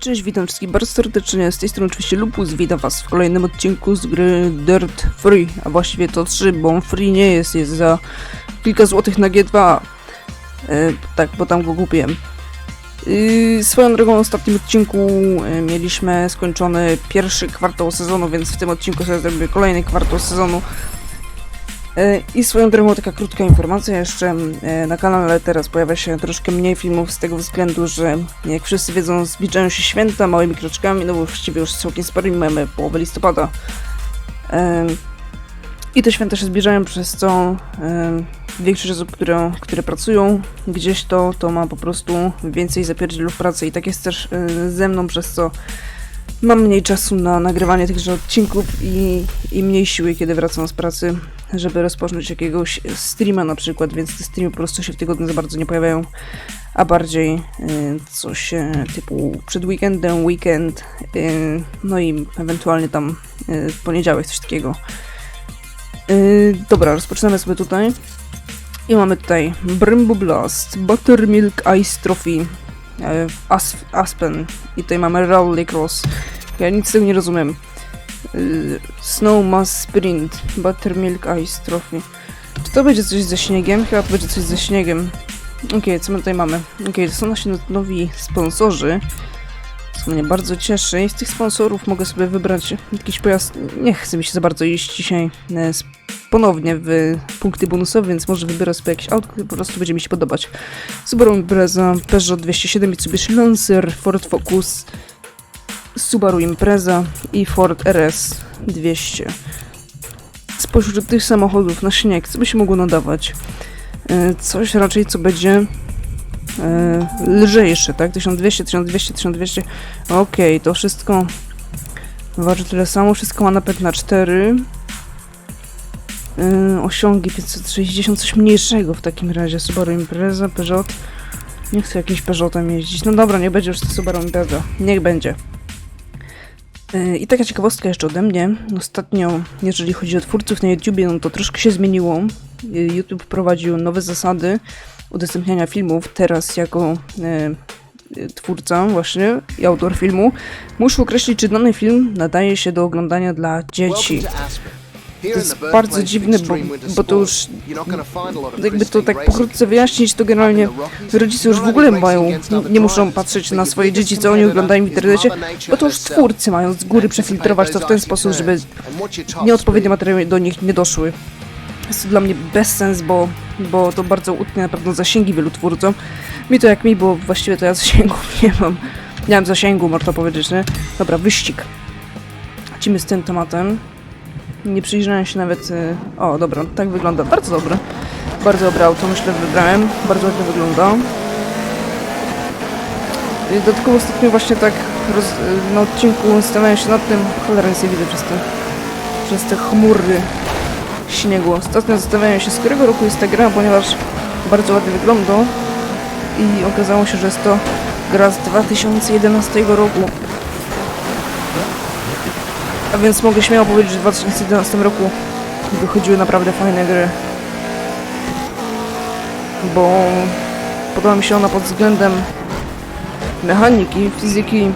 cześć, witam wszystkich bardzo serdecznie, z tej strony oczywiście Lupus, witam was w kolejnym odcinku z gry Dirt Free, a właściwie to 3, bo on free nie jest, jest za kilka złotych na G2, e, tak, bo tam go kupiłem. Yy, swoją drogą w ostatnim odcinku e, mieliśmy skończony pierwszy kwartał sezonu, więc w tym odcinku sobie zrobię kolejny kwartał sezonu. E, I swoją drogą taka krótka informacja jeszcze, e, na kanale teraz pojawia się troszkę mniej filmów z tego względu, że jak wszyscy wiedzą zbliżają się święta małymi kroczkami, no bo właściwie już całkiem sporymi mamy połowę listopada. E, I te święta się zbliżają, przez co większość osób, które, które pracują gdzieś to, to ma po prostu więcej zapierdzielów pracy i tak jest też ze mną, przez co mam mniej czasu na nagrywanie tychże odcinków i, i mniej siły, kiedy wracam z pracy, żeby rozpocząć jakiegoś streama na przykład, więc te streamy po prostu się w tygodniu za bardzo nie pojawiają, a bardziej y, coś typu przed weekendem, weekend, y, no i ewentualnie tam y, w poniedziałek coś takiego. Dobra, rozpoczynamy sobie tutaj. I mamy tutaj Brymbo Blast, Buttermilk Ice Trophy, As Aspen i tutaj mamy Rally Cross. Ja nic z tego nie rozumiem. Y, Snow Mass Sprint, Buttermilk Ice Trophy. Czy to będzie coś ze śniegiem? Chyba to będzie coś ze śniegiem. Okej, co my tutaj mamy? Okej, to są nasi no- nowi sponsorzy. Co mnie bardzo cieszy. I z tych sponsorów mogę sobie wybrać jakiś pojazd. Nie chcę mi się za bardzo iść dzisiaj e, ponownie w punkty bonusowe, więc może wybiorę sobie jakieś auto, które po prostu będzie mi się podobać. Subaru Impreza, Peugeot 207, Mitsubishi Lancer, Ford Focus, Subaru Impreza i Ford RS 200. Spośród tych samochodów na śnieg, co by się mogło nadawać? E, Coś raczej, co będzie e, lżejsze, tak? 1200, 1200, 1200. Okej, to wszystko waży tyle samo, wszystko ma napęd na 4. Yy, osiągi 560, coś mniejszego w takim razie. Subaru Impreza, Peugeot. Nie chcę jakimś Peugeotem jeździć. No dobra, nie będzie już Subaru Impreza. Niech będzie. Yy, I taka ciekawostka jeszcze ode mnie. Ostatnio, jeżeli chodzi o twórców na YouTubie, no to troszkę się zmieniło. Yy, YouTube wprowadził nowe zasady udostępniania filmów. Teraz jako yy, twórca właśnie i autor filmu muszę określić, czy dany film nadaje się do oglądania dla dzieci. To jest bardzo dziwne, bo- bo to już- Jakby to tak pokrótce wyjaśnić, to generalnie rodzice już w ogóle mają, nie muszą patrzeć na swoje dzieci, co oni oglądają w internecie, bo to już twórcy mają z góry przefiltrować to w ten sposób, żeby nieodpowiednie materiały do nich nie doszły. Jest to dla mnie bezsens, bo, bo to bardzo utnie na pewno zasięgi wielu twórcom. Mi to jak mi, bo właściwie to ja zasięgów nie mam. Nie mam zasięgu, można powiedzieć, nie? Dobra, wyścig. Lecimy z tym tematem. Nie przyjrzałem się nawet... y, O, dobra, tak wygląda. Bardzo dobre. Bardzo dobre auto, myślę, wybrałem. Bardzo ładnie wygląda. I Dodatkowo ostatnio właśnie tak roz, y, na odcinku zastanawiałem się nad tym... Cholera, nic nie widzę przez te, przez te chmury śniegu. Ostatnio zastanawiałem się, z którego roku jest ta gra, ponieważ bardzo ładnie wygląda. I okazało się, że jest to gra z 2011 roku. A więc mogę śmiało powiedzieć, że w 2011 roku wychodziły naprawdę fajne gry. Bo podoba mi się ona pod względem mechaniki, fizyki,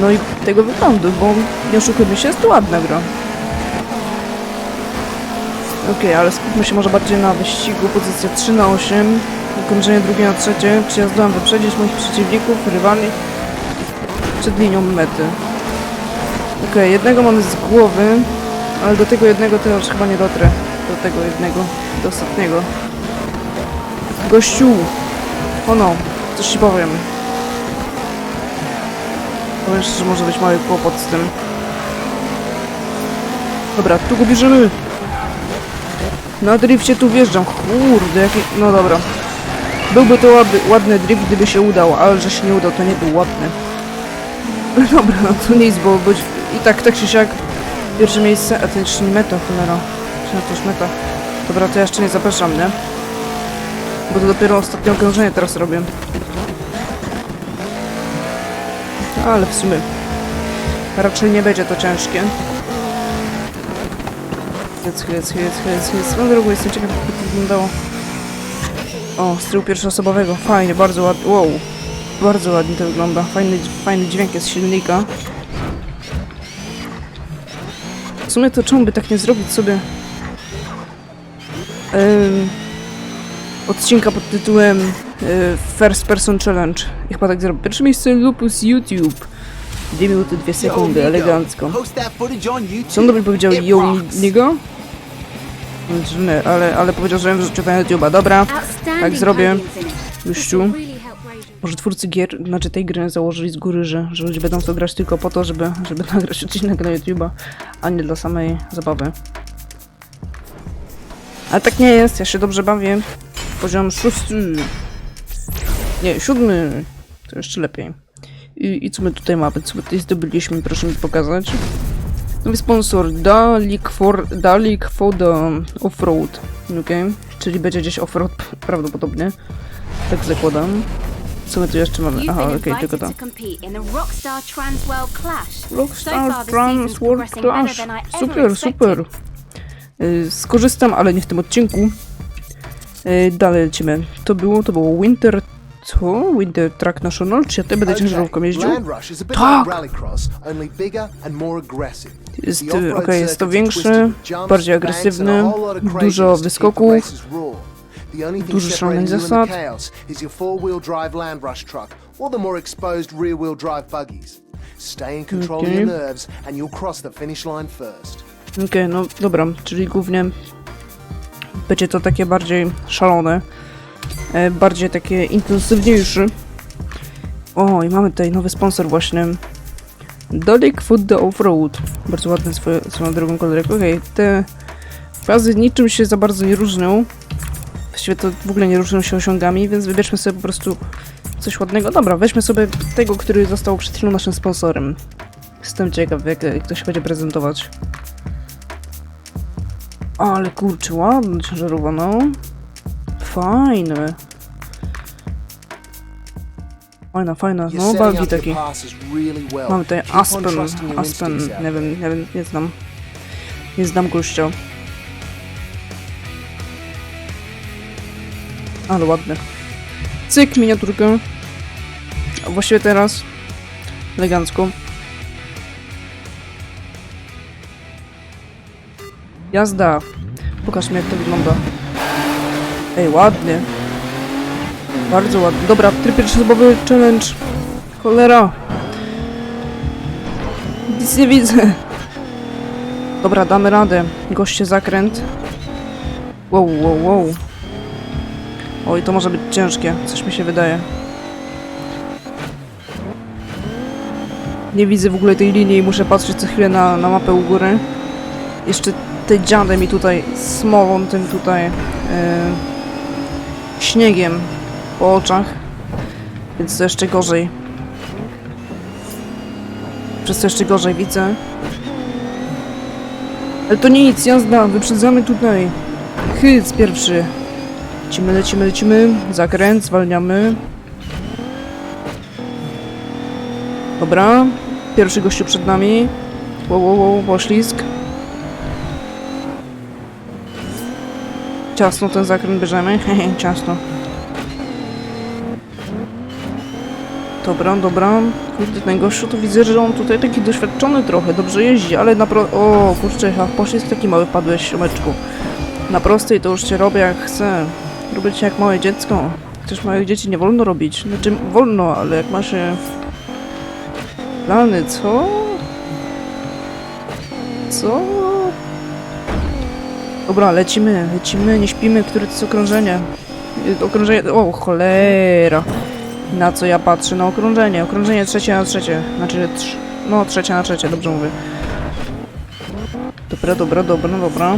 no i tego wyglądu, bo nie oszukujmy się, jest to ładna gra. Okej, ale skupmy się może bardziej na wyścigu. Pozycja 3 na 8, ukończenie drugie na trzecie. Czy ja zdołam wyprzedzić moich przeciwników, rywali przed linią mety. Okej, jednego mamy z głowy, ale do tego jednego to już chyba nie dotrę. Do tego jednego, do ostatniego. Gościu! O no, coś ci powiem. Powiem że może być mały kłopot z tym. Dobra, tu go bierzemy! Na drifcie tu wjeżdżam, kurde, jaki... No dobra. Byłby to ładny, ładny drift, gdyby się udał, ale że się nie udał, to nie był ładny. Dobra, no to nic, bo być... I tak, tak czy siak, pierwsze miejsce, a to jeszcze nie meta, cholera. Czy to już meta? Dobra, to ja jeszcze nie zapraszam, nie? Bo to dopiero ostatnie okrążenie teraz robię. Ale w sumie raczej nie będzie to ciężkie. Hyc, hyc, hyc, hyc, hyc. Swoją drogą jestem ciekaw, jak to wyglądało. O, styl pierwszoosobowego. Fajnie, bardzo ładnie. Wow. Bardzo ładnie to wygląda. Fajny, fajny dźwięk jest silnika. W sumie to czemu by tak nie zrobić sobie em, odcinka pod tytułem e, First Person Challenge. I chyba tak zrobię. Pierwsze miejsce Lupus YouTube. 2 minuty 2 sekundy, elegancko. Co on dobry powiedział yo niego? Znaczy nie, ale, ale powiedział, że wrzucił na YouTube'a. Dobra, Tak zrobię. zrobię. Juściu. Może twórcy gier, znaczy tej gry założyli z góry, że, że ludzie będą to grać tylko po to, żeby, żeby nagrać odcinek na YouTube'a, a nie dla samej zabawy. Ale tak nie jest, ja się dobrze bawię. Poziom szósty. Nie, siódmy. To jeszcze lepiej. I, I co my tutaj mamy? Co my tutaj zdobyliśmy? Proszę mi pokazać. Nowy sponsor Dalik for, Dalik for the Offroad. Okej, czyli będzie gdzieś offroad prawdopodobnie. Tak zakładam. Co my tu jeszcze mamy? Aha, okej, tylko to. Rockstar Trans World Clash. Super, super. Y, Skorzystam, ale nie w tym odcinku. Y, Dalej lecimy. To było, to było Winter... Co? Winter Track National? Czy ja tutaj będę ciężarówką jeździł? Tak. Jest, y, okej, jest to jumps, bardziej agresywny, dużo wyskoków, dużo szalonych zasad. of Okay. Okej, no dobra, czyli głównie będzie to takie bardziej szalone, e, bardziej takie intensywniejsze. O, i mamy tutaj nowy sponsor właśnie. Dolik Food the Offroad. Bardzo ładny swoje, swoją drogą kolorek. Okej, te fazy niczym się za bardzo nie różnią. Właściwie to w ogóle nie różnią się osiągami, więc wybierzmy sobie po prostu coś ładnego. Dobra, weźmy sobie tego, który został przed chwilą naszym sponsorem. Jestem ciekaw, jak, jak to się będzie prezentować. Ale kurczę, ładna ciężarówka, no. Fajne. Fajna, fajna. No, really well. Mamy tutaj Aspen, Aspen, nie wiem, nie wiem, nie znam. Nie znam gościa. Ale ładne. Cyk, miniaturkę. A właściwie teraz elegancko. Jazda. Pokaż mi jak to wygląda. Ej, ładnie. Bardzo ładnie. Dobra, tryb pierwszoosobowy challenge. Cholera. Nic nie widzę. Dobra, damy radę. Goście zakręt. Wow, wow, wow. Oj, to może być ciężkie. Coś mi się wydaje. Nie widzę w ogóle tej linii i muszę patrzeć co chwilę na, na mapę u góry. Jeszcze te dziady mi tutaj smolą tym tutaj e, śniegiem po oczach. Więc to jeszcze gorzej. Przez to jeszcze gorzej widzę. Ale to nic, jazda, wyprzedzamy tutaj. Hyc pierwszy. Lecimy, lecimy, lecimy. Zakręt, zwalniamy. Dobra. Pierwszy gościu przed nami. Wow, wow, wow, poślizg. Ciasno ten zakręt bierzemy. Hehe, ciasno. Dobra, dobra. Kurde, ten gościu to widzę, że on tutaj taki doświadczony trochę, dobrze jeździ, ale na pro... O, kurczę, a poślizg taki mały padłeś, siomeczku. Na prostej to już cię robię jak chcę. Robię cię jak małe dziecko. Chociaż małych dzieci nie wolno robić. Znaczy, wolno, ale jak ma się... Plany, co? Co? Dobra, lecimy, lecimy, nie śpimy, które to jest okrążenie. Y, Okrążenie, o cholera. Na co ja patrzę? Na okrążenie. Okrążenie trzecie na trzecie. Znaczy, no trzecie na trzecie, dobrze mówię. Dobra, dobra, dobra, dobra.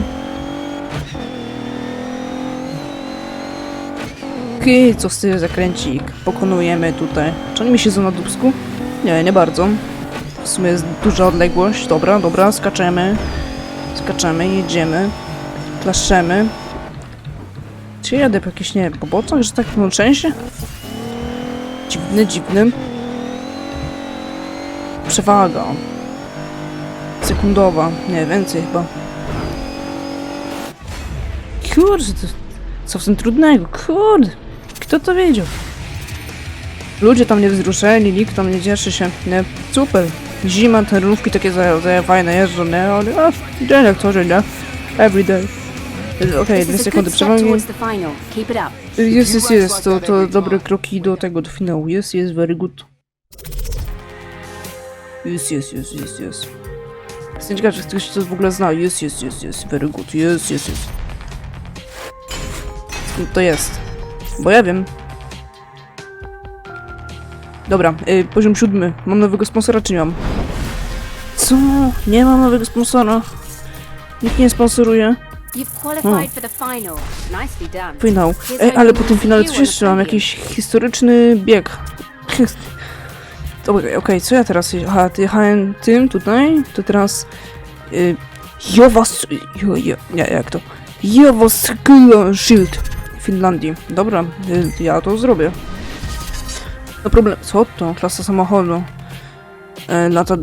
Okej, co z tym zakręcik? Pokonujemy tutaj. Czy oni mi siedzą na dubsku? Nie, nie bardzo. W sumie jest duża odległość. Dobra, dobra, skaczemy. Skaczemy, jedziemy. Klaszczemy. Czy jadę po jakichś, nie wiem, poboczach, że tak no częściej? Dziwny, dziwny. Przewaga. Sekundowa. Nie, więcej chyba. Kurde, co w tym trudnego? Kurde, kto to wiedział? Ludzie tam nie wzruszeni, nikt tam nie cieszy się, nie? Super. Zima, te rurówki takie za, za fajne jeżdżą, nie? Ale a, dzień jak co dzień, nie? Every day. Y, Okej, This dwie sekundy przewagi. towards the final. Keep it up. Y, Jest, jest, jest, to, to dobre kroki do tego, do finału. Jest, jest, very good. Jest, jest, jest, jest, jest. Jestem ciekaw, czy ktoś to w ogóle zna. Jest, jest, jest, jest, very good. Jest, jest, jest. Skąd to jest? Bo ja wiem. Dobra, y, poziom siódmy. Mam nowego sponsora, czy nie mam? Co? Nie mam nowego sponsora. Nikt nie sponsoruje. Done. Finał. Ej, ale po tym finale coś jeszcze mam, jakiś historyczny bieg. Dobra, okej, co ja teraz Aha, ty jechałem tym tutaj, to teraz... Y, Jowas... Jo, jo, nie, jak to? Jowaskula Shield Finlandii. Dobra, y, ja to zrobię. No problem... Co to? Klasa samochodu. E, lata...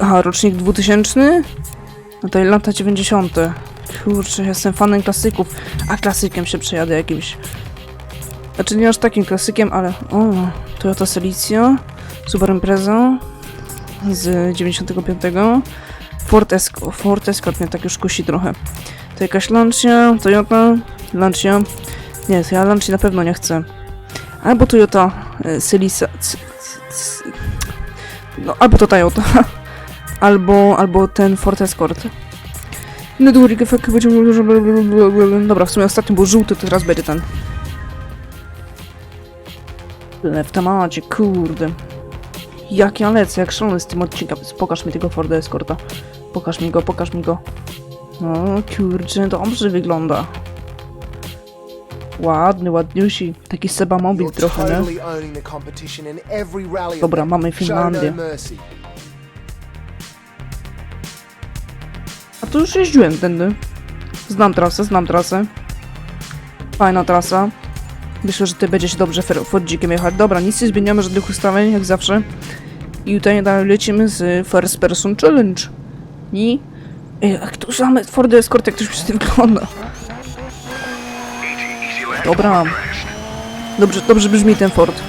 Aha, rocznik 2000? No to lata 90. Kurczę, jestem fanem klasyków. A klasykiem się przejadę jakimś. Znaczy nie aż takim klasykiem, ale. O, Toyota Celicia, Subaru Impreza z 95. Ford Escort, Ford Escort mnie tak już kusi trochę. To jakaś Lancia, Toyota, Lancia. Nie, ja Lancia na pewno nie chcę. Albo Toyota c- c- No, albo to Toyota. Albo, albo ten Ford Escort. No długi efekt będzie... Dobra, w sumie ostatnio był żółty, to teraz będzie ten. W temacie, kurde. Jak ja lecę, jak szalony z tym odcinkiem. Pokaż mi tego Forda Escorta. Pokaż mi go, pokaż mi go. No kurczę, dobrze wygląda. Ładny, ładniusi. Taki Seba Mobil trochę, nie? Dobra, mamy Finlandię. no mercy. A tu już jeździłem tędy. Znam trasę, znam trasę. Fajna trasa. Myślę, że ty będzie się dobrze Fordzikiem jechać. Dobra, nic nie zmieniamy, żadnych ustawień, jak zawsze. I tutaj dalej lecimy z First Person Challenge. I... Jak to same Ford Escort, jak to już się wygląda. Dobra. Dobrze, dobrze brzmi ten Ford.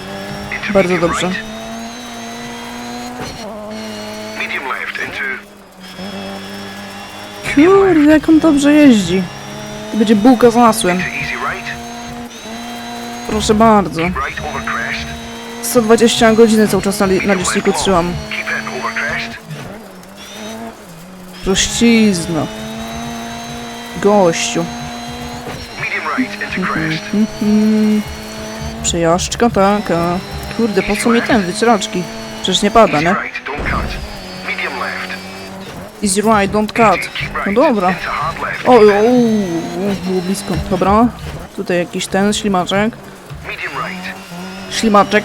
Bardzo dobrze. Kurde, jak on dobrze jeździ. To będzie bułka z masłem. Proszę bardzo. Right over crest. 120 godziny cały czas na, li- na liczniku trzymam. Prościzna. Gościu. Medium right into crest. Mhm. Przejażdżka taka. Kurde, po co mi ten wycieraczki? Przecież nie pada, nie? right. Easy ride, don't cut. No right. dobra. O, o, o, było blisko. Dobra. Tutaj jakiś ten ślimaczek. Right. Ślimaczek.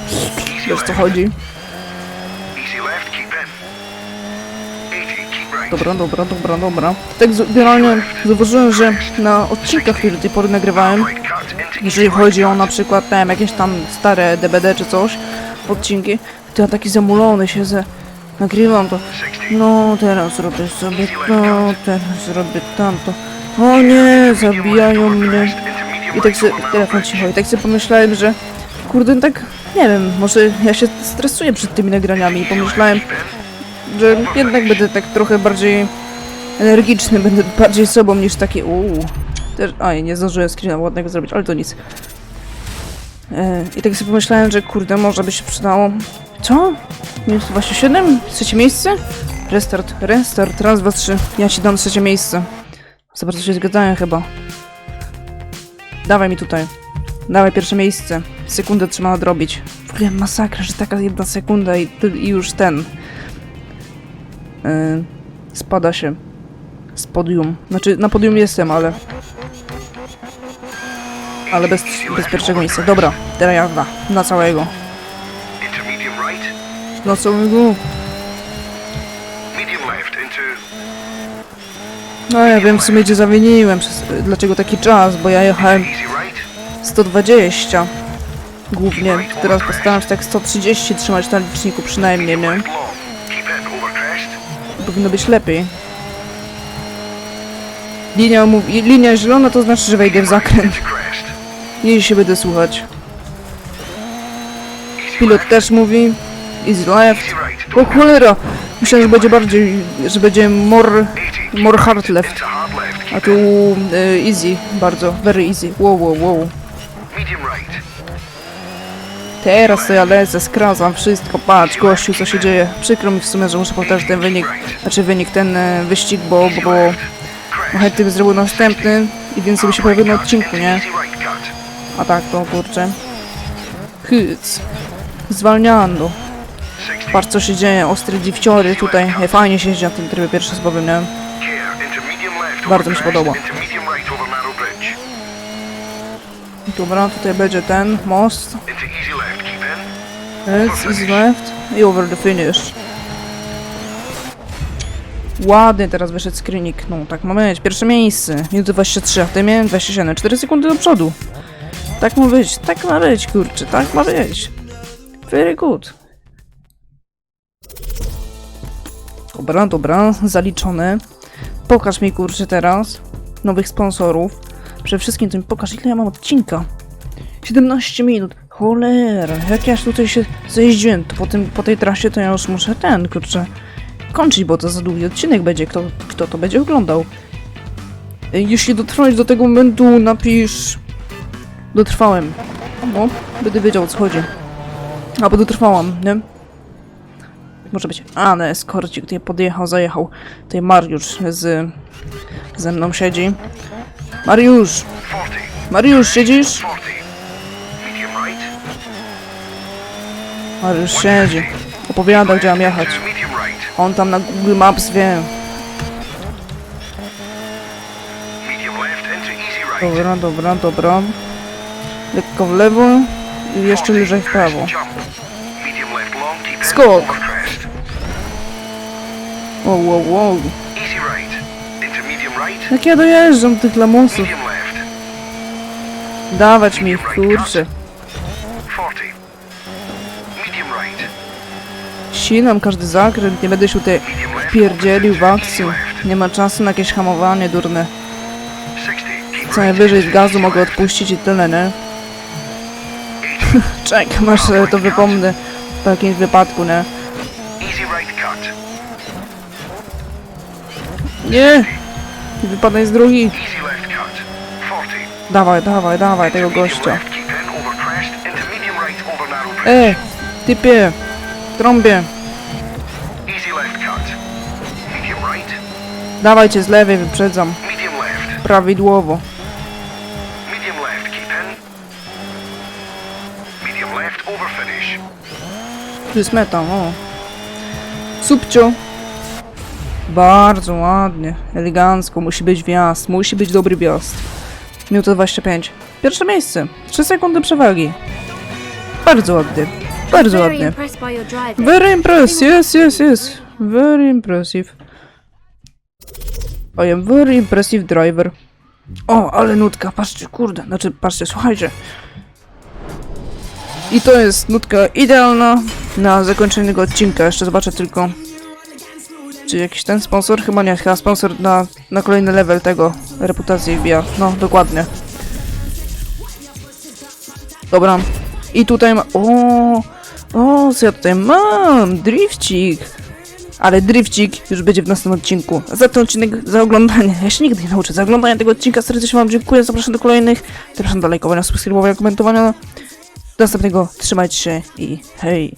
Wiesz co chodzi. Easy left, keep in. 80, keep right. Dobra, dobra, dobra, dobra. Tak generalnie zauważyłem, że na odcinkach, które do tej pory nagrywałem, jeżeli chodzi o na przykład nie wiem, jakieś tam stare DBD czy coś, odcinki, to ja taki zamulony siedzę, nagrywam to. 60. No, teraz zrobię sobie to, teraz zrobię tamto. O nie, zabijają mnie. I tak sobie, telefon cicho, i tak sobie pomyślałem, że kurde, tak, nie wiem, może ja się stresuję przed tymi nagraniami i pomyślałem, że jednak będę tak trochę bardziej energiczny, będę bardziej sobą niż taki uuu. Też, aj, nie zdążyłem screena ładnego zrobić, ale to nic. E, I tak sobie pomyślałem, że kurde, może by się przydało. Co? Minus 27? Trzecie miejsce? Restart, restart, raz, dwa, trzy. Ja ci dam trzecie miejsce. Za bardzo się zgadzają chyba. Dawaj mi tutaj. Dawaj pierwsze miejsce. Sekundę trzeba nadrobić. W ogóle masakra, że taka jedna sekunda i, i już ten. Yy, spada się. Z podium. Znaczy, na podium jestem, ale... Ale bez, bez pierwszego miejsca. Dobra, teraz jazda. Na całego. Na całego. No ja wiem w sumie gdzie zawiniłem, przez, dlaczego taki czas, bo ja jechałem easy right. 120 głównie. Teraz postaram się tak 130 trzymać na liczniku przynajmniej, nie? Powinno być lepiej. Linia, mówi, linia zielona to znaczy, że wejdę w zakręt. Nie się będę słuchać. Pilot też mówi. Easy left. O cholera! Myślałem, że będzie bardziej, że będzie more, 80. more hard left. A tu e, easy, bardzo, very easy. Wow, wow, wow. Medium right. Teraz to ja lecę, skracam wszystko, patrz gościu co się dzieje. Przykro mi w sumie, że muszę powtarzać ten wynik, znaczy wynik, ten e, wyścig, bo, bo, bo chętnie bym zrobił następny i więcej by się pojawił na odcinku, nie? A tak to kurczę. Hyc. Zwalniano. 60. Patrz co się dzieje, ostre dziwciory tutaj. Fajnie się jeździ na tym trybie pierwszy z nie? Bardzo mi się podoba. Dobra, tutaj będzie ten most. Into easy left. I over the finish. Ładnie teraz wyszedł screenik. No tak ma być. Pierwsze miejsce. Minuty 23, a ty miałem 27. 4 sekundy do przodu. Tak ma być, tak ma być, kurczę, tak ma być. Very good. Dobra, dobra, zaliczone. Pokaż mi, kurczę, teraz nowych sponsorów. Przede wszystkim to mi pokaż, ile ja mam odcinka. 17 minut. Cholera, jak ja tutaj się zajeździłem, to po, tym, po tej trasie to ja już muszę ten, kurczę, kończyć, bo to za długi odcinek będzie, kto, kto to będzie oglądał. Jeśli dotrwałeś do tego momentu, napisz... Dotrwałem. No, będę wiedział o co chodzi. Albo dotrwałam, nie? Może być. A, no, eskorcik tutaj podjechał, zajechał. Tutaj Mariusz z... ze mną siedzi. Mariusz! 40. Mariusz, siedzisz? 40. Medium right. Mariusz siedzi. Opowiada, gdzie mam jechać. On tam na Google Maps wie. Dobra, dobra, dobra. Lekko w lewo i jeszcze lżej w prawo. Skok. Wow, wow, wow. Jak ja dojeżdżam do tych lamusów. Dawać mi kurczę. Sinam każdy zakręt, nie będę się tutaj pierdzielił w akcji. Nie ma czasu na jakieś hamowanie durne. 60. Keep Co najwyżej z gazu mogę odpuścić i tyle, nie? Czekaj, masz e, to wypomnę w jakimś wypadku, nie? Nie! Wypadaj z. 40. Dawaj, dawaj, dawaj tego gościa. E, typie, trąbie, dawajcie z lewej, wyprzedzam. Medium left. Prawidłowo. Medium left. Keep in. Medium left. Over finish. Tu jest meta, o. Subcio. Bardzo ładnie, elegancko, musi być wjazd, musi być dobry wjazd. Minuta 25. Pierwsze miejsce, 3 sekundy przewagi. Bardzo ładnie, bardzo ładnie. Very impressive, yes, yes, yes. Very impressive. I am very impressive driver. O, ale nutka, patrzcie, kurde, znaczy, patrzcie, słuchajcie. I to jest nutka idealna na zakończenie tego odcinka. Jeszcze zobaczę tylko, czy jakiś ten sponsor? Chyba nie, chyba sponsor na, na kolejny level tego reputacji wbija. No, dokładnie. Dobra. I tutaj ma... O, o, co ja tutaj mam? Drifcik. Ale drifcik już będzie w następnym odcinku. Za ten odcinek, za oglądanie. Ja się nigdy nie nauczę. Za oglądanie tego odcinka serdecznie wam dziękuję. Zapraszam do kolejnych. Zapraszam do lajkowania, subskrybowania, komentowania. Do następnego. Trzymajcie się i hej.